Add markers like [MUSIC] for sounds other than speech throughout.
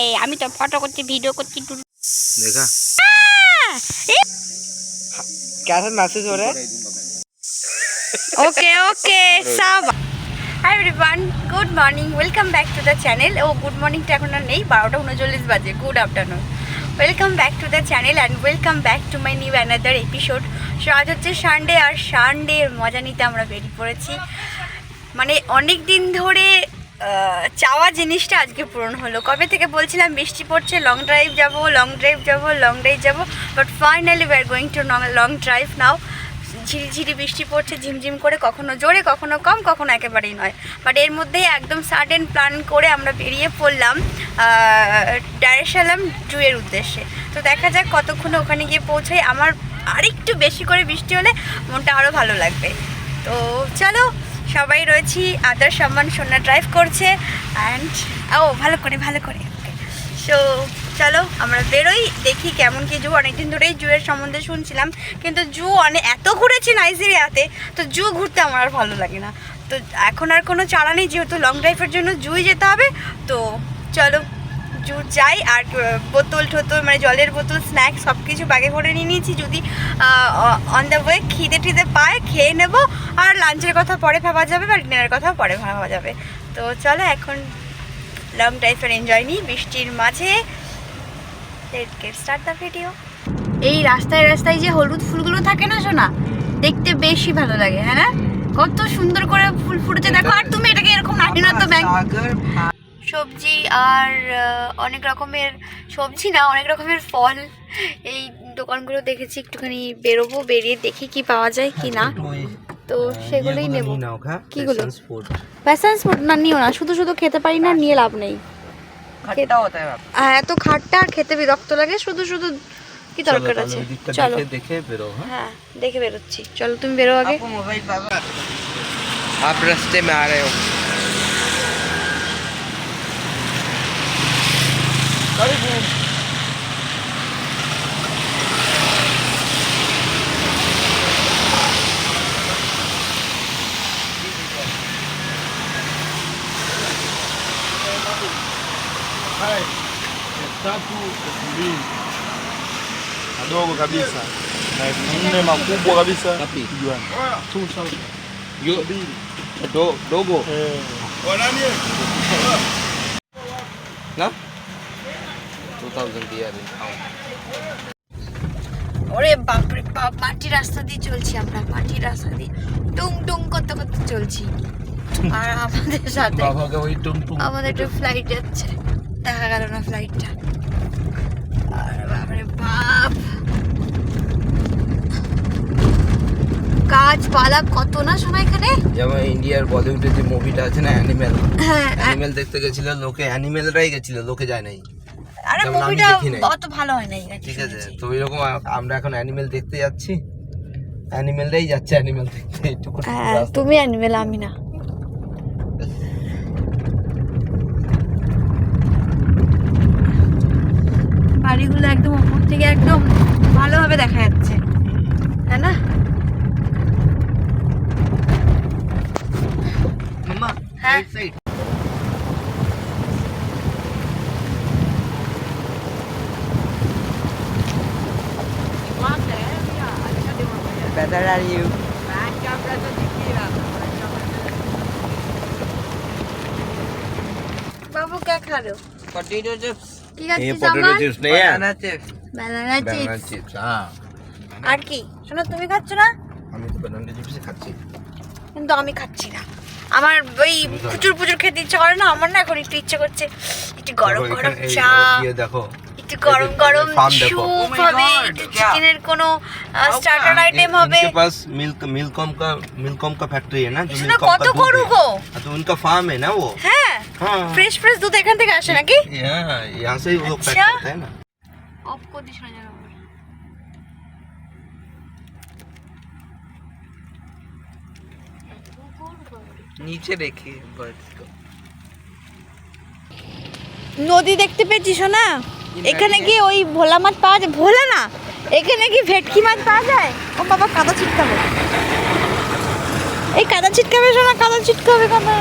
এই আমি তো ফটো করছি ভিডিও করছি টুর देखा क्या सर मैसेज हो रहा है ওকে ওকে সব hi everyone good morning welcome back to the channel O good মর্নিংটা এখন আর নেই বারোটা উনচল্লিশ বাজে good afternoon welcome back to the channel and welcome back to my new another episode so আজ হচ্ছে সানডে আর সানডে মজা নিতে আমরা বেরিয়ে পড়েছি মানে অনেক দিন ধরে আহ, চাওয়া জিনিসটা আজকে পূরণ হলো। কবে থেকে বলছিলাম বৃষ্টি পড়ছে লং ড্রাইভ যাব লং ড্রাইভ যাব লং ড্রাইভ যাব but finally we are going to long drive now ঝিরিঝিরি বৃষ্টি পড়ছে, ঝিমঝিম করে, কখনো জোরে, কখনো কম, কখনো একেবারেই নয়। বাট এর মধ্যেই একদম সাডেন প্ল্যান করে আমরা বেরিয়ে পড়লাম ডাইরেসালাম জুয়ের উদ্দেশ্যে। তো দেখা যাক কতক্ষণে ওখানে গিয়ে পৌঁছাই। আমার আরেকটু বেশি করে বৃষ্টি হলে মনটা আরও ভালো লাগবে। তো চলো সবাই রয়েছি, আদার সম্মান সোনা ড্রাইভ করছে অ্যান্ড ও, ভালো করে ভালো করে। সো চলো আমরা বেরোই, দেখি কেমন কি জু, অনেকদিন ধরেই জুয়ের সম্বন্ধে শুনছিলাম, কিন্তু জু অনেক এত ঘুরেছি নাইজেরিয়াতে, তো জু ঘুরতে আমার আর ভালো লাগে না। তো এখন আর কোনো চারা নেই, যেহেতু লং ড্রাইভের জন্য জুই যেতে হবে, তো চলো জুট যাই আর বোতল ঠোতল মানে জলের বোতল স্ন্যাক্স সব কিছু ব্যাগে করে নিয়ে নিয়েছি। যদি অন দ্য ওয়ে খিদে টিদে পায় খেয়ে নেব। আর লাঞ্চের কথা পরে ভাবা যাবে বা ডিনারের কথাও পরে ভাবা যাবে। তো চলো এখন লং টাইপের এনজয় নিই বৃষ্টির মাঝে। স্টার্ট দ্য ভিডিও এই রাস্তায় রাস্তায় যে হলুদ ফুলগুলো থাকে না সোনা দেখতে বেশি ভালো লাগে হ্যাঁ কত সুন্দর করে ফুল ফুটেছে। দেখো আর তুমি এটাকে এরকম নাটি না তো ব্যাংক সবজি আর আহ, অনেক রকমের সবজি না অনেক রকমের ফল এই দোকানগুলো দেখেছি একটুখানি বেরোবো বেরিয়ে দেখি কি পাওয়া যায় কি না তো সেগুলোই নেব কিগুলো? প্যাসেন্স ফুড না নিও না শুধু শুধু খেতে পারি না নিয়ে লাভ নেই खट्टा होता है আর এত খাটটা আর খেতে বিরক্ত লাগে শুধু শুধু কি দরকার আছে চলো देखे देखे बेरो हाँ হ্যাঁ দেখে বেরোচ্ছি চলো তুমি বেরো আগে आपको मोबाइल बाबा आप रास्ते में आ रहे हो Tatu elfu mbili madogo kabisa. Na elfu nne makubwa kabisa dogo? Kijuani thousand দিয়ে ওরে বাপ রাস্তা দিয়ে চলছি আমরা রাস্তা দিয়ে টুং টুং করতে করতে চলছি। আর আমাদের সাথে বাবাকে ওই টুং টুং আমাদের ফ্লাইট দেখা গেল না ফ্লাইটটা আর বাপরে বাপ। গাছপালা কত না শোনা এখানে? যেমন ইন্ডিয়ার বলিউডের যে মুভিটা আছে না অ্যানিমেল অ্যানিমেল দেখতে গেছিল লোকে অ্যানিমেলরাই গেছিল লোকে যায় নাই। আরে মুভিটা অত ভালো হয় নাই ঠিক আছে তো ওইরকম আ- আমরা এখন অ্যানিমেল দেখতে যাচ্ছি। অ্যানিমেলরাই যাচ্ছে অ্যানিমেল দেখতে এইটুকু হ্যাঁ তুমি অ্যানিমেল আমি না। বাড়িগুলো একদম ওপর থেকে একদম ভালোভাবে দেখা যাচ্ছে। তাই না? হ্যাঁ। Better are you? বাবু কে খালো Potato chips. কি খাচ্ছিস আমার नहीं है? Banana chips. Banana Banana chips chips. हाँ. আর কি শোনো তুমি খাচ্ছ না আমি তো banana chips ই খাচ্ছি। কিন্তু আমি খাচ্ছি না আমার ওই প্রচুর প্রচুর খেতে ইচ্ছে করে না আমার না এখন একটু ইচ্ছে করছে একটু গরম দেখো গরম এখানে এই চা ইয়ে দেখো একটু গরম গরম ফার্ম দেখো। স্যুপ Oh my হবে God, একটু क्या? চিকেনের কোনো স্টার্টার আইটেম इन- হবে इनके पास मिल्क मिल्कॉम का मिल्कॉम का फैक्ट्री है ना जो শোনো मिल्कॉम কত का दूध করু है। গো हाँ, तो उनका फार्म है ना वो হ্যাঁ हाँ ফ্রেশ ফ্রেশ দুধ এখান থেকে আসে নাকি यहाँ यहाँ से ही वो लोग पैक अच्छा। करते हैं ना অফ করে দিস না যেন আবার। नीचे देखिए बर्ड्स को নদী দেখতে পেয়েছিস না এখানে কি ওই ভোলা মাছ পাওয়া যায় ভোলা না এখানে কি ভেটকি মাছ পাওয়া যায় ও বাবা কাদা ছিটকাবে এই কাদা ছিটকাবে শোনা কাদা ছিটকাবে কাদা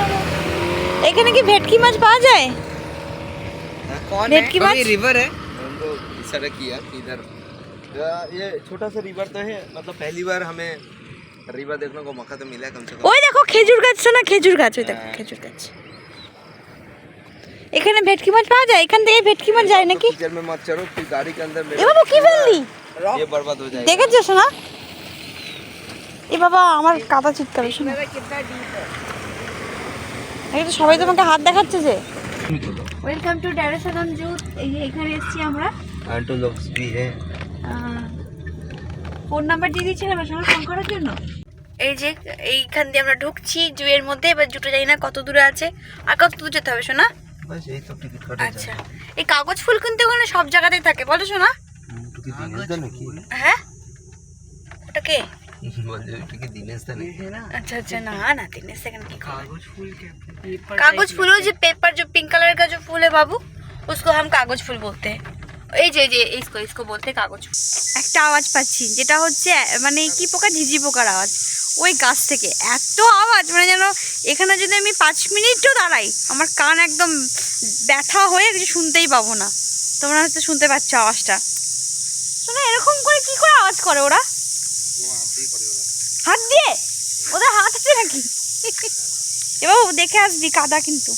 এখানে কি ভেটকি মাছ পাওয়া যায় कौन भेटकी माछ? रिवर है हमको इशारा किया कि इधर ये छोटा सा रिवर तो है मतलब पहली बार हमें रिवर देखने को मौका तो मिला कम से कम ওই দেখো খেজুর গাছ না খেজুর গাছ ওই দেখো খেজুর গাছ এখানে ভেটকি মাছ পাওয়া যায় এখান থেকে ভেটকি মাছ যায় নাকি कीचड़ में मत चढ़ो फिर गाड़ी के अंदर এ বাবু কি ফেললি ये बर्बाद हो जाएगा দেখেছো শোনা এ বাবা আমার কাদা চিৎকার শোনা এই তো সবাই তোমাকে হাত দেখাচ্ছে যে ওয়েলকাম টু ড্যারেসালাম জু এই যে এখানে এসেছি আমরা आंटो लॉक्स भी है ফোন নাম্বার দিয়ে দিয়েছিলাম আমার সঙ্গে ফোন করার জন্য এই যে এইখান দিয়ে আমরা ঢুকছি জুয়ের মধ্যে এবার জুটো জানি না কত দূরে আছে আর কত দূর যেতে হবে শোনা बस यही तो टिकट काटा আচ্ছা এই কাগজ ফুল কিন্তু ওখানে সব জায়গাতেই থাকে বলো শোনা টুকি দিনেশ দা নাকি হ্যাঁ ওটা কে [LAUGHS] বলছে টুকি দিনেশ দা নাকি अच्छा अच्छा ना ना दिनेश सेकंड की कागज फूल क्या कागज फूल वो जो पेपर जो पिंक कलर का जो फूल है बाबू उसको हम कागज ফুল বলতে हैं এই যে যে ইসকো ইসকো বলতে কাগজ। একটা আওয়াজ পাচ্ছি, যেটা হচ্ছে মানে কি পোকা ঝিঝি পোকার আওয়াজ। ওই গাছ থেকে এত আওয়াজ মানে যেন এখানে যদি আমি পাঁচ মিনিটও দাঁড়াই, আমার কান একদম ব্যথা হয়ে কিছু শুনতেই পাবো না। তোমরা হয়তো শুনতে পাচ্ছ আওয়াজটা। শোনো, এরকম করে কি করে আওয়াজ করে ওরা? হাত দিয়ে? ওদের হাত আছে নাকি? এবার দেখে আসবি কাদা কিন্তু।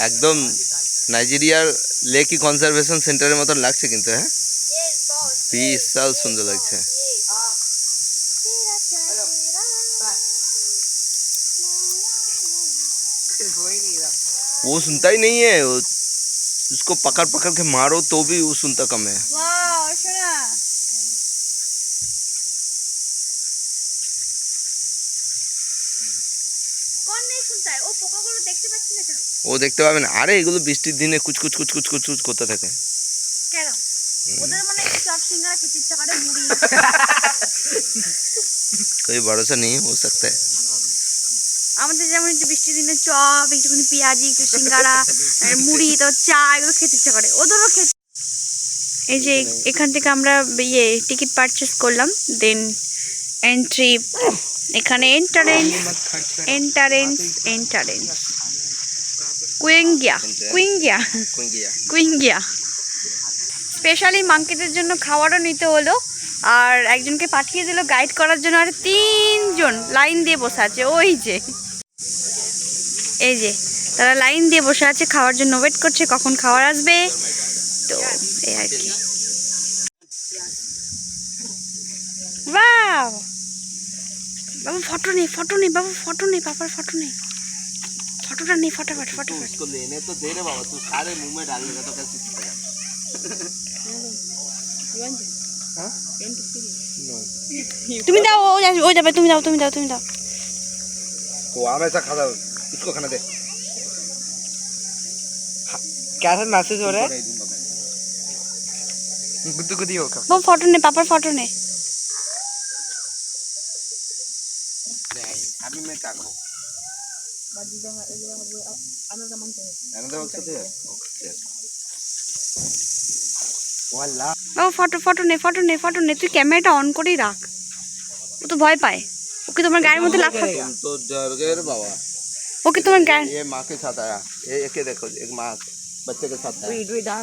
একদম নাইজেরিয়ার লেকি কনজারভেশন সেন্টারের মতন লাগছে কিন্তু হ্যাঁ বিশাল সুন্দর লাগছে वो सुनता ही नहीं है वो उसको पकड़ पकड़ के मारो तो भी वो सुनता कम है ও পোকাগুলো দেখতে পাচ্ছি না কেন ও দেখতে পাবে না আরে এগুলো বৃষ্টির দিনে কুচকুচ কুচকুচ কুচকুচ করতে থাকে কেন ওদের মনে হয় চপ সিঙ্গারা খেতে ইচ্ছা করে মুড়ি कोई भरोसा नहीं हो सकता है আমাদের যেমন একটু বৃষ্টির দিনে চপ একটুখানি পেঁয়াজি একটু সিঙ্গারা আর মুড়ি তো চা এগুলো খেতে ইচ্ছা করে ওদেরও খেতে এই যে এখান থেকে আমরা ইয়ে টিকিট পারচেস করলাম দেন এন্ট্রি এখানে এন্টারেন্স এন্টারেন্স এন্টারেন্স কুইংগিয়া কুইংগিয়া কুইংগিয়া স্পেশালি মাঙ্কিদের জন্য খাওয়ারও নিতে হলো আর একজনকে পাঠিয়ে দিল গাইড করার জন্য আর তিনজন লাইন দিয়ে বসে আছে ওই যে। এই যে তারা লাইন দিয়ে বসে আছে খাওয়ার জন্য ওয়েট করছে কখন খাওয়ার আসবে। তো এই আর কি। Wow! বাবু ফটো নেই ফটো নেই বাবু ফটো নেই পাপার ফটো নেই ফটোটা নেই ফটাফট ফটাফট उसको लेने तो दे रहे बाबा तू सारे मुंह में डालने का तो कैसे सीखेगा? তুমি দাও ও যাবে- ও যাবে তুমি দাও তুমি দাও তুমি দাও तो आम ऐसा खाता उसको खाना दे क्या सर मैसेज हो रहा है गुद्दू गुद्दी होगा वो फोटो ने पापा फोटो ने अभी मैं क्या करूँ Another box আছে? Okay. Voila. ও ফটো ফটো নে ফটো নে ফটো নে তুই ক্যামেরাটা অন করেই রাখ ও তো ভয় পায় ওকে তোমার গায়ের মধ্যে লাফা तुम तो डर गए रे बाबा ওকে তোমার গায়ে ये माँ के साथ आया ये एक ही देखो एक माँ बच्चे के साथ आया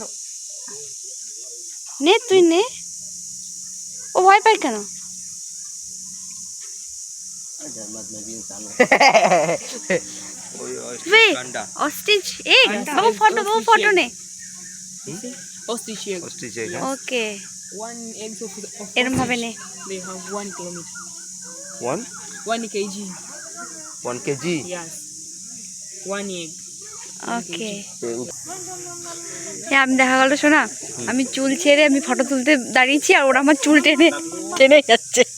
নে তুই নে ও ভয় পায় কেন আমি দেখা গেল শোনা। আমি চুল ছেড়ে আমি ফটো তুলতে দাঁড়িয়েছি আর ওরা আমার চুল টেনে টেনে যাচ্ছে।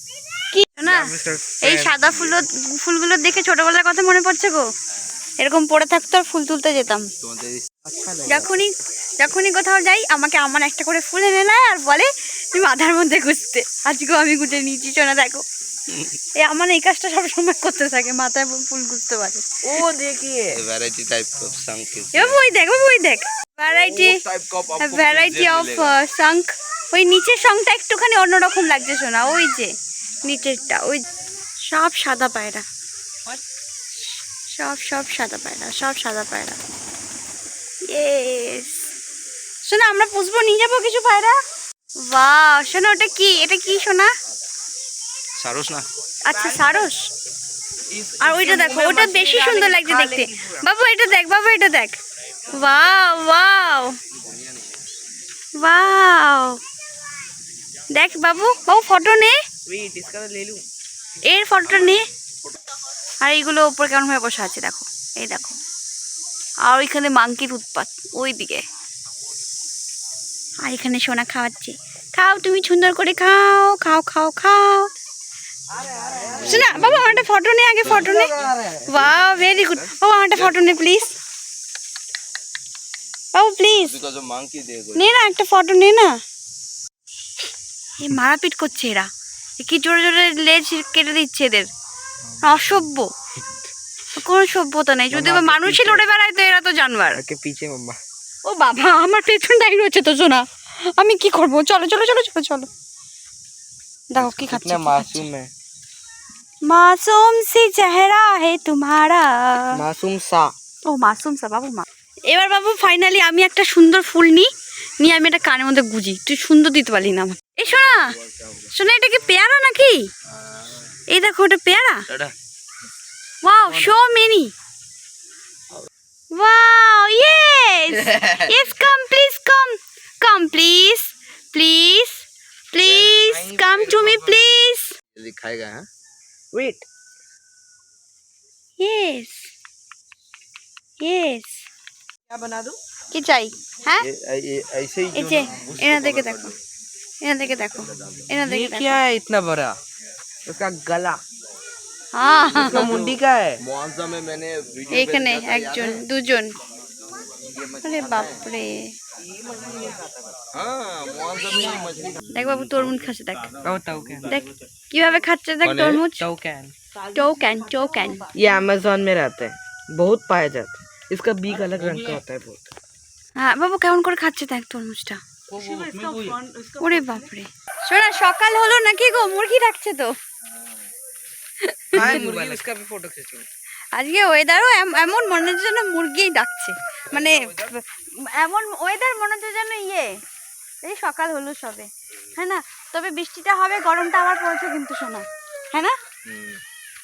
না এই সাদা ফুলগুলো দেখে ছোটবেলার কথা মনে পড়ছে গো। এরকম পড়ে থাকতো আর ফুল তুলতে যেতাম। যখনই যখনই কোথাও যাই আমাকে আমার একটা করে ফুল এনে নেয় আর বলে তুমি মাথার মধ্যে ঘুরতে আজকেও আমি ঘুরে নিয়েছি শোনা দেখো। [LAUGHS] এই আমার এই কাজটা সবসময় করতে থাকে মাথায় ফুল ঘুরতে পারে। ও দেখি। ভ্যারাইটি টাইপ অফ দেখ দেখ। ভ্যারাইটি ভ্যারাইটি অফ সাঙ্ক ওই নিচের সংটা একটুখানি অন্যরকম লাগছে শোনা। ওই যে নিচেরটা ওই সব সাদা পায়রা। সব সব সাদা পায়রা সব সাদা পায়রা। ইয়েস শোনা আমরা পুষবো নিয়ে যাব কিছু পায়রা? বা শোনা ওটা কি? এটা কি শোনা সারস না। আচ্ছা সারস। আর ওইটা দেখো ওটা বেশি সুন্দর লাগছে দেখতে। বাবু এটা দেখ বাবু এটা দেখ। ওয়াও ওয়াও ওয়াও দেখ বাবু বাবু ফটো নে। এর ফটোটা নিয়ে আর এইগুলো ওপর কেমনভাবে বসে আছে দেখো। এই দেখো। আর ওইখানে মাংকির উৎপাত ওই দিকে আর এখানে সোনা খাওয়াচ্ছে। খাও তুমি সুন্দর করে খাও খাও খাও খাও। শোনা বাবা আমার একটা ফটো নে আগে ফটো নে। বা ভেরি গুড বাবা আমার একটা ফটো নে প্লিজ বাবু প্লিজ নে না একটা ফটো নে না। এ মারাপিট করছে এরা। কি জোরে জোরে লেজ কেটে দিচ্ছে এদের? অসভ্য। কোন সভ্যতা নেই। যদি মানুষই লড়ে বেড়ায় তো এরা তো জানবার পিছে মাম্মা। ও বাবা আমার পেছন দাঁড়িয়ে রয়েছে তো সোনা আমি কি করব? চলো চলো চলো চলো চলো। দেখো কি খাচ্ছে? মাসুম মাসুম সি চেহারা হে তোমারা। মাসুম সা। ও মাসুম সা বাবু মা। এবার বাবু ফাইনালি আমি একটা সুন্দর ফুল নিই নিয়ে আমি এটা কানের মধ্যে গুজি। তুই সুন্দর দিতে পারলি না আমাকে। এই শোনা শোনা এটা কি পেয়ারা নাকি এই দেখো ওটা পেয়ারা Tata wow so many wow yes yes come please come come please please please come to me please दिखाएगा हाँ वेट ইয়েস ইয়েস क्या बना दूं কি চাই হ্যাঁ ऐसे ही এই যে এনা দেখে দেখো এনা দেখে দেখো এনা দেখে ये দেখো क्या है इतना बड़ा उसका गला হ্যাঁ उसका मुंडी का है मुआवजा में मैंने वीडियो এইখানে একজন দুজন আরে বাপরে हाँ मुआवजा में ही मछली দেখ বাবু তরমুজ খাচ্ছে দেখ बताओ ताऊ क्या দেখ কিভাবে খাচ্ছে দেখ কনে? তরমুজ ताऊ क्या है চৌক্যান চৌক্যান ये अमेजोन में रहते हैं बहुत पाए जाते हैं इसका बीक अलग रंग का होता है बहुत হ্যাঁ বাবু কেমন করে খাচ্ছে দেখ তরমুজটা ওরে বাপরে। সোনা সকাল হলো নাকি গো? মুরগি রাখছে তো। আজকে ওয়েদারও এমন মনে হচ্ছে যেন মুরগিই ডাকছে। মানে এমন ওয়েদার মনে হচ্ছে যেন ইয়ে। এই সকাল হলো সবে। হ্যাঁ না? তবে বৃষ্টিটা হবে গরমটা আবার পড়ছে কিন্তু সোনা। হ্যাঁ না?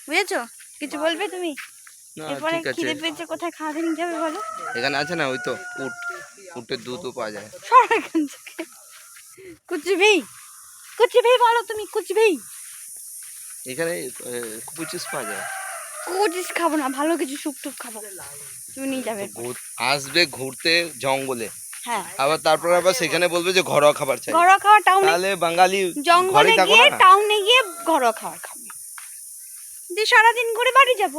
বুঝেছ? কিছু বলবে তুমি? এরপরে খিদে পেয়েছে কোথায় খাওয়া দিয়ে যাবে বলো? এখানে আছে না ওই তো উট। উটের দুধও পাওয়া যায় থেকে কুচি কুচি বলো তুমি কুচি এখানে কুচিস পাওয়া যায়। কুচিস খাব না ভালো কিছু সুপ টুপ খাব। তুমি নিয়ে যাবে। আসবে ঘুরতে জঙ্গলে। হ্যাঁ। আবার তারপর আবার সেখানে বলবে যে ঘরোয়া খাবার চাই। ঘরোয়া খাওয়া টাউনে তাহলে বাঙালি জঙ্গলে গিয়ে টাউনে গিয়ে ঘরোয়া খাবার খাব। দিয়ে সারাদিন ঘুরে বাড়ি যাব।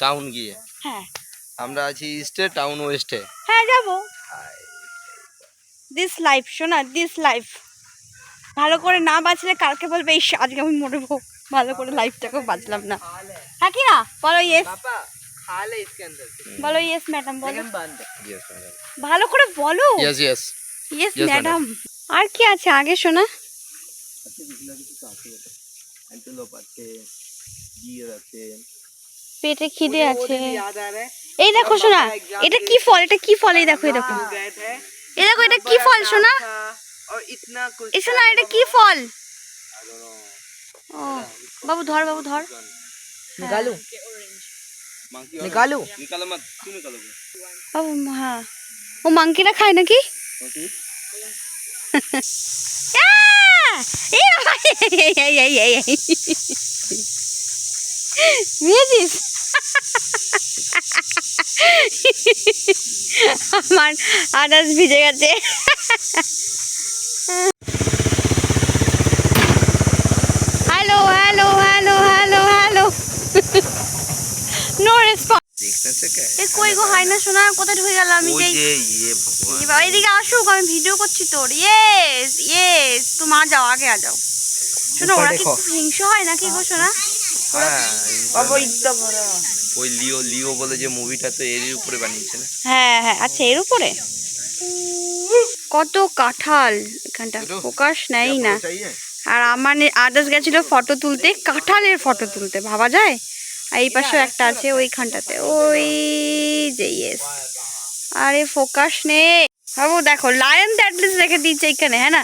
টাউন গিয়ে? হ্যাঁ। আমরা আছি ইস্টে টাউন ওয়েস্টে হ্যাঁ যাব। দিস লাইফ শোনা দিস লাইফ ভালো করে না বাঁচলে কালকে বলবে এই আজকে আমি মরবো। ভালো করে লাইফটাকে বাঁচলাম না। হ্যাঁ কি না? বলো ইয়েস বলো ইয়েস ম্যাডাম বলো। ভালো করে বলো। ইয়েস ইয়েস ইয়েস ম্যাডাম আর কি আছে আগে শোনা? পেটে খিদে আছে। এই দেখো শোনা এটা কি ফল? এটা কি ফল? এই দেখো এই দেখো। এই দেখো এটা কি ফল শোনা? এই শোনা এটা কি ফল? ও বাবু ধর বাবু ধর। নিকালু। হ্যাঁ। নিকালু। বাবু হ্যাঁ। ও মাংকিটা খায় নাকি? বুঝেছিস আমার আনাজ ভিজে গেছে। Hello hello hello hello hello no response এ কই গো না শোনা কোথায় ঢুকে গেল আমি এদিকে আসুক আমি ভিডিও করছি তোর। আগে শোনো ওরা কিছু হিংস হয় নাকি গো শোনা ওই লিও লিও বলে যে মুভিটা তো এর উপরে বানিয়েছে না? হ্যাঁ হ্যাঁ আচ্ছা এর উপরে? কত কাঁঠাল! এখানটা প্রকাশ নেই না। আর আমার আদার্স গেছিল ফটো তুলতে কাঁঠালের ফটো তুলতে ভাবা যায়? আর এই পাশেও একটা আছে ওইখানটাতে। ওই যে ইয়েস আরে ফোকাস নেই বাবু দেখো লায়ন তো রেখে দিচ্ছে এখানে হ্যাঁ না?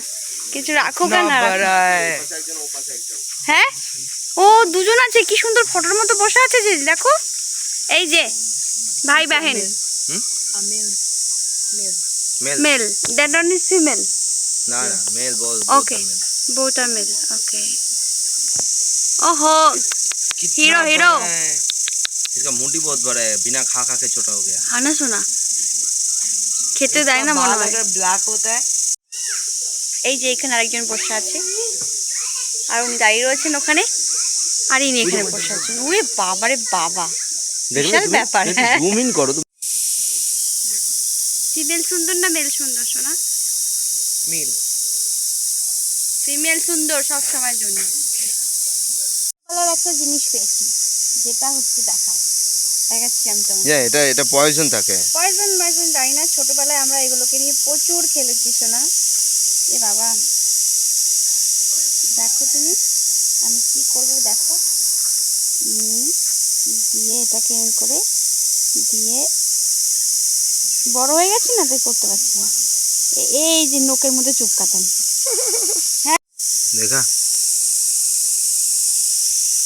কিছু রাখো কেন না হ্যাঁ? ও দুজন আছে কি সুন্দর ফটোর মতো বসে আছে যে দেখো। এই যে ভাই বাহেন male male that one is female ना ना मेल बोल Okay. both are male okay ओहो हीरो हीरो इसका मुंडी बहुत बड़ा है बिना खा खा के छोटा हो गया हाँ ना सुना খেতে দেয় না মনে হয় ব্ল্যাক হতা है এই যে এখানে আরেকজন বসে আছে আর উনি দাঁড়িয়ে রয়েছেন ওখানে আর ইনি এখানে বসে আছেন ওরে বাবারে বাবা বিশাল ব্যাপার হ্যাঁ। জুম ইন করো তুমি ফিমেল সুন্দর না মেল সুন্দর শোনা। মিল। ফিমেল সুন্দর সব সময়ের জন্য। একটা জিনিস পেয়েছি যেটা হচ্ছে দেখা দেখাচ্ছি আমি তোমাকে। ये এটা এটা পয়জন থাকে। পয়জন পয়জন জানি না ছোটবেলায় আমরা এগুলোকে নিয়ে প্রচুর খেলেছি শোনা। এ বাবা। দেখো তুমি আমি কি করব দেখো। উম, দিয়ে এটাকে এরম করে দিয়ে বড় হয়ে গেছে না তাই করতে পারছি না এ- এই যে নোকের মধ্যে চুপ কাটান देखा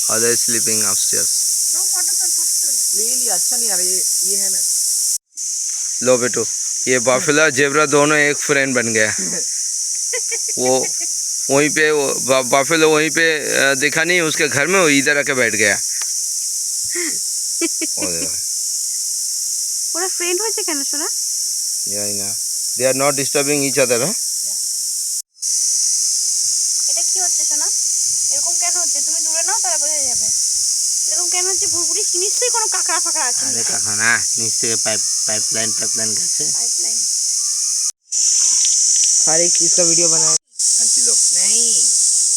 फादर स्लीपिंग अपस्टेयर्स रियली अच्छा नहीं आ रहा ये ये है ना लो बेटो ये बाफिला जेबरा दोनों एक फ्रेंड बन गया वो वहीं पे वो बा- बाफिला वहीं पे अ, दिखा नहीं उसके घर में वो इधर आके बैठ गया ओ देखो, [LAUGHS] ওরা ফ্রেন্ড হয়েছে কেন শোনা यही ना they are not disturbing each other এটা কি হচ্ছে শোনা এরকম কেন হচ্ছে তুমি দূরে নাও তাহলে বোঝা যাবে এরকম কেন হচ্ছে ভুরভুরি নিশ্চয়ই কোনো কাঁকড়া ফাঁকড়া আছে अरे कहा ना नीचे पाइप पाइपलाइन पाइपलाइन कैसे পাইপলাইন हर एक चीज का वीडियो बनाया नहीं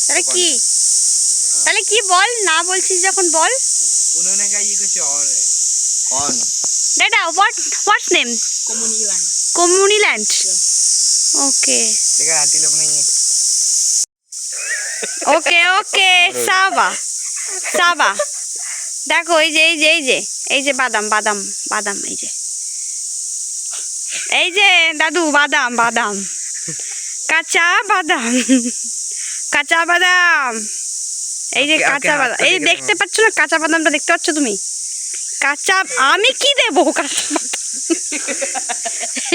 তাহলে কি তাহলে কি বল না বলছিস যখন বল उन्होंने कहा ये कुछ और है कौन দাদা what what's name community land কমিউনিল্যান্ড ওকে देखा आंटी लोग नहीं है ওকে ওকে সাবা সাবা দেখো এই যে এই যে এই যে এই যে বাদাম বাদাম বাদাম এই যে এই যে দাদু বাদাম বাদাম কাঁচা বাদাম কাঁচা বাদাম এই যে কাঁচা বাদাম এই দেখতে পাচ্ছ না কাঁচা বাদামটা দেখতে পাচ্ছ তুমি? কাঁচা আমি কি দেবো কাঁচা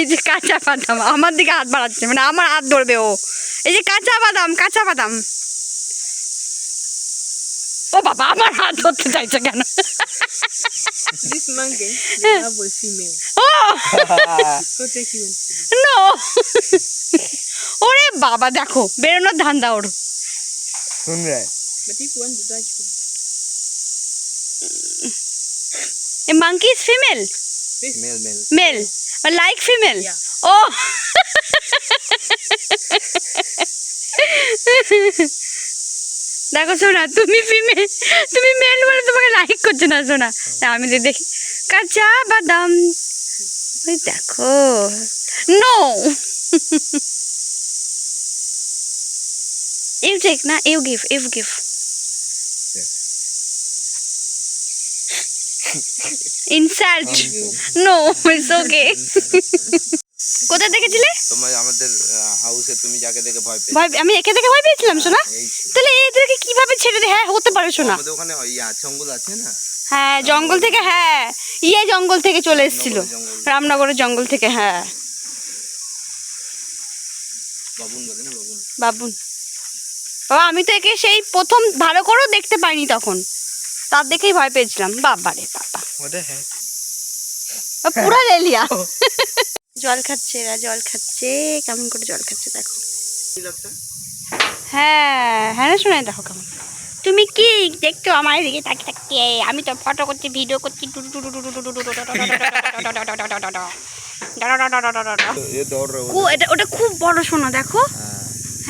এই যে কাঁচা বাদাম আমার দিকে হাত বাড়াচ্ছে মানে আমার হাত ধরবে ও। এই যে কাঁচা বাদাম কাঁচা বাদাম। ও বাবা আমার হাত ধরতে চাইছে কেন? হ্যাঁ। ওরে বাবা দেখো বেরোনোর ধান্দা ওর। But one the Dutch A monkey is female? Fish. Male, male. Male. But like female? Yeah. Oh! দেখো সোনা তুমি ফিমেল তুমি মেল বলে তোমাকে লাইক করছে না সোনা আমি তো দেখি কাঁচা বাদাম ওই দেখো নো ইউ টেক না you give you give insult no it's okay কোথায় দেখেছিলে? তোমার আমাদের হাউসে তুমি যাকে দেখে ভয় পেয়েছ। ভয় আমি একে দেখে ভয় পেয়েছিলাম শোনা। তাহলে এদেরকে কীভাবে ছেড়ে দে? হ্যাঁ হতে পারে শোনা আমাদের ওখানে ওই আছঙ্গল আছে না? হ্যাঁ জঙ্গল থেকে হ্যাঁ ইয়ে জঙ্গল থেকে চলে এসেছিল। রামনগরের জঙ্গল। রামনগরের জঙ্গল থেকে হ্যাঁ। বাবুন বলে না বাবুন? বাবুন। বাবা আমি তো একে সেই প্রথম ভালো করেও দেখতে পাইনি তখন। তার দেখেই ভয় পেয়েছিলাম বাবা রে বাবা পুরো রেলিয়া জল খাচ্ছে এরা জল খাচ্ছে কেমন করে জল খাচ্ছে দেখো হ্যাঁ হ্যাঁ শোনাই দেখো কেমন তুমি কি দেখছ আমার দিকে তাকিয়ে আমি তো ফটো করছি ভিডিও করছি ওটা খুব বড় শোনো দেখো हाँ,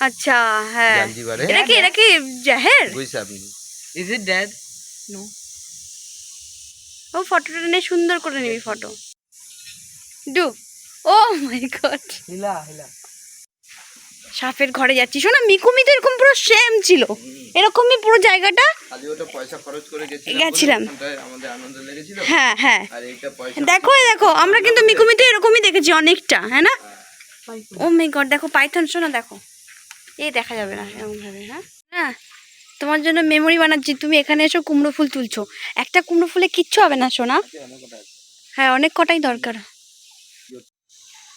আচ্ছা হ্যাঁ। জাঞ্জিবারে। এটা কি এটা কি জাহের? ইজ ইট ড্যাড নো ও ফটোটা নিয়ে সুন্দর করে নিবি photo. Do. Oh my god. হিলা হিলা। সাপের ঘরে যাচ্ছি। শোনা মিকুমি তো এরকম পুরো সেম ছিল। এরকমই পুরো জায়গাটা গেছিলাম হ্যাঁ হ্যাঁ। দেখো দেখো আমরা কিন্তু মিকুমিতে এরকমই দেখেছি অনেকটা হ্যাঁ না? ও মাই গড দেখো পাইথন শোনা দেখো। এই দেখা যাবে না এরকম ভাবে হ্যাঁ হ্যাঁ তোমার জন্য মেমোরি বানাচ্ছি তুমি এখানে এসো কুমড়ো ফুল তুলছো একটা কুমড়ো ফুলে কিচ্ছু হবে না সোনা হ্যাঁ অনেক কটাই দরকার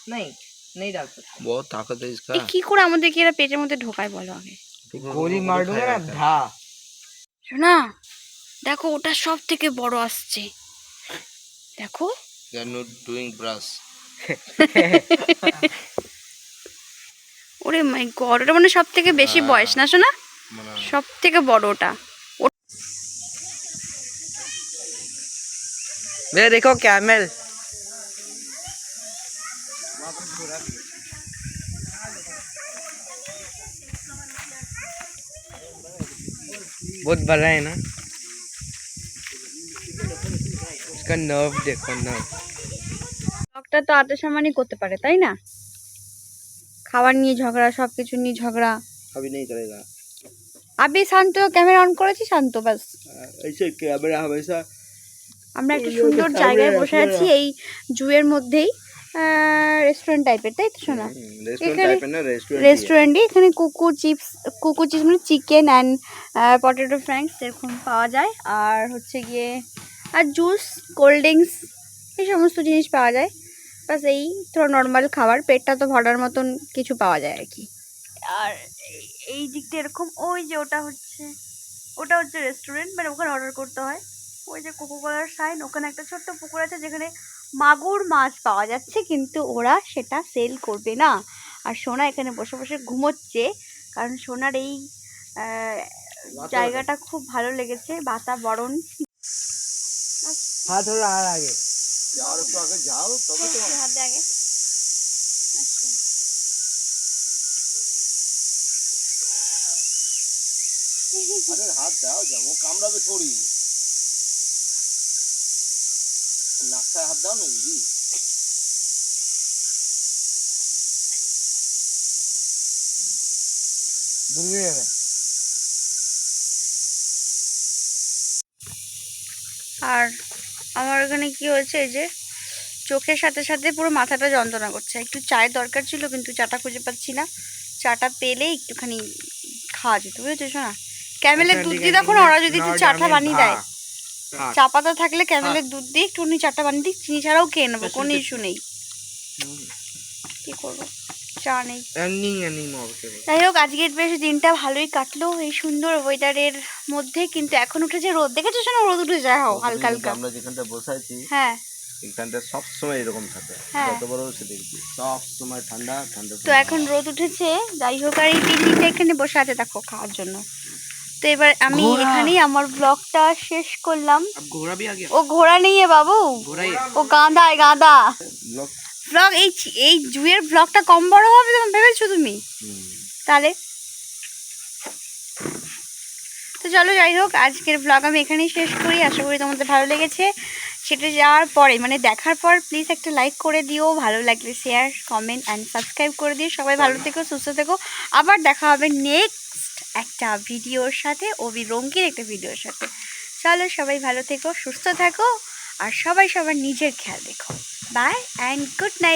नहीं नहीं डाल सकता बहुत ताकत है इसका এই কি করে আমাদেরকে এরা পেটের মধ্যে ঢোকায় বলো আগে गोली मार दूंगा ना धा শোনা দেখো ওটা সব থেকে বড় আসছে দেখো they are not doing brush [LAUGHS] ওরে মাই গড ওটা মানে সব থেকে বেশি বয়স না শোনা মানে সব থেকে বড় ওটা ये देखो कैमल बहुत बड़ा है ना उसका नर्व देखो नर्व ব্লগটা তো আত্মসম্মানই সম্মানই করতে পারে তাই না খাবার নিয়ে ঝগড়া সব কিছু নিয়ে ঝগড়া अभी नहीं चलेगा আবি শান্ত ক্যামেরা অন করেছি শান্ত বাস ऐसे कैमरा हमेशा আমরা একটা সুন্দর জায়গায় বসে আছি এই জুয়ের মধ্যেই রেস্টুরেন্ট টাইপের তাই তো শোনা रेस्टोरेंट এখানে- टाइप है ना रेस्टोरेंट রেস্টুরেন্টে এখানে কুকু চিপস কুকু চিপস মানে চিকেন অ্যান্ড পটেটো ফ্রাইস এরকম পাওয়া যায় আর হচ্ছে গিয়ে আর জুস কোল্ড ড্রিঙ্কস এই সমস্ত জিনিস পাওয়া যায় বাস এই ধরো নর্মাল খাবার পেটটা তো ভরার মতন কিছু পাওয়া যায় আর কি। আর এই দিকটা এরকম ওই যে ওটা হচ্ছে ওটা হচ্ছে রেস্টুরেন্ট মানে ওখানে অর্ডার করতে হয়। ওই যে কোকোকলার সাইন ওখানে একটা ছোট্ট পুকুর আছে যেখানে মাগুর মাছ পাওয়া যাচ্ছে কিন্তু ওরা সেটা সেল করবে না। আর সোনা এখানে বসে বসে ঘুমোচ্ছে কারণ সোনার এই জায়গাটা খুব ভালো লেগেছে বাতাবরণ। হ্যাঁ, হাত আর আগে। আর একটু আগে যাও তবে তো হাত আগে। আচ্ছা। আরে হাত দাও যাব কামড়াবে থরি নাকটায় হাত দাও না ইরি আর আমার ওখানে কি হয়েছে এই যে চোখের সাথে সাথে পুরো মাথাটা যন্ত্রণা করছে। একটু চায়ের দরকার ছিল কিন্তু চাটা খুঁজে পাচ্ছি না। চাটা পেলে একটুখানি খাওয়া যেত বুঝেছ শোনা ক্যামেলের দুধ দিয়ে দেখো ওরা যদি একটু চাটা বানিয়ে দেয়। চা পাতা থাকলে ক্যামেলের দুধ দিয়ে একটুখানি চাটা বানিয়ে দিই চিনি ছাড়াও খেয়ে নেব কোনো ইস্যু নেই। কি করব? চা নেই। যাই হোক আজকের বেশ দিনটা ভালোই কাটলো। এই সুন্দর ওয়েদারের মধ্যে কিন্তু এখন উঠেছে রোদ। দেখেছ শোনো রোদ উঠে যায় হালকা হালকা আমরা যেখানটা বসে আছি হ্যাঁ। এখানটা সব সময় এরকম থাকে। হ্যাঁ। যত বড় দেখবি সব সময় ঠান্ডা ঠান্ডা তো এখন রোদ উঠেছে। যাই হোক আর এই এখানে বসে আছে দেখো খাওয়ার জন্য। তো এবার আমি এখানেই আমার ব্লগটা শেষ করলাম। ও ঘোড়া নেই বাবু। ও গাঁদা। গাঁদা ব্লগ এই এই জুয়ের ব্লগটা কম বড় হবে তুমি ভেবেছো তুমি? তাহলে? তো চলো যাই হোক আজকের ব্লগ আমি এখানেই শেষ করি। আশা করি তোমাদের ভালো লেগেছে। সেটা যাওয়ার পরে মানে দেখার পর প্লিজ একটা লাইক করে দিও। ভালো লাগলে শেয়ার কমেন্ট অ্যান্ড সাবস্ক্রাইব করে দিও। সবাই ভালো থেকো সুস্থ থেকো। আবার দেখা হবে নেক্সট একটা ভিডিওর সাথে অবি রঙ্গিন একটা ভিডিওর সাথে। চলো সবাই ভালো থেকো সুস্থ থাকো। আর সবাই সবার নিজের খেয়াল রেখো। Bye and good night.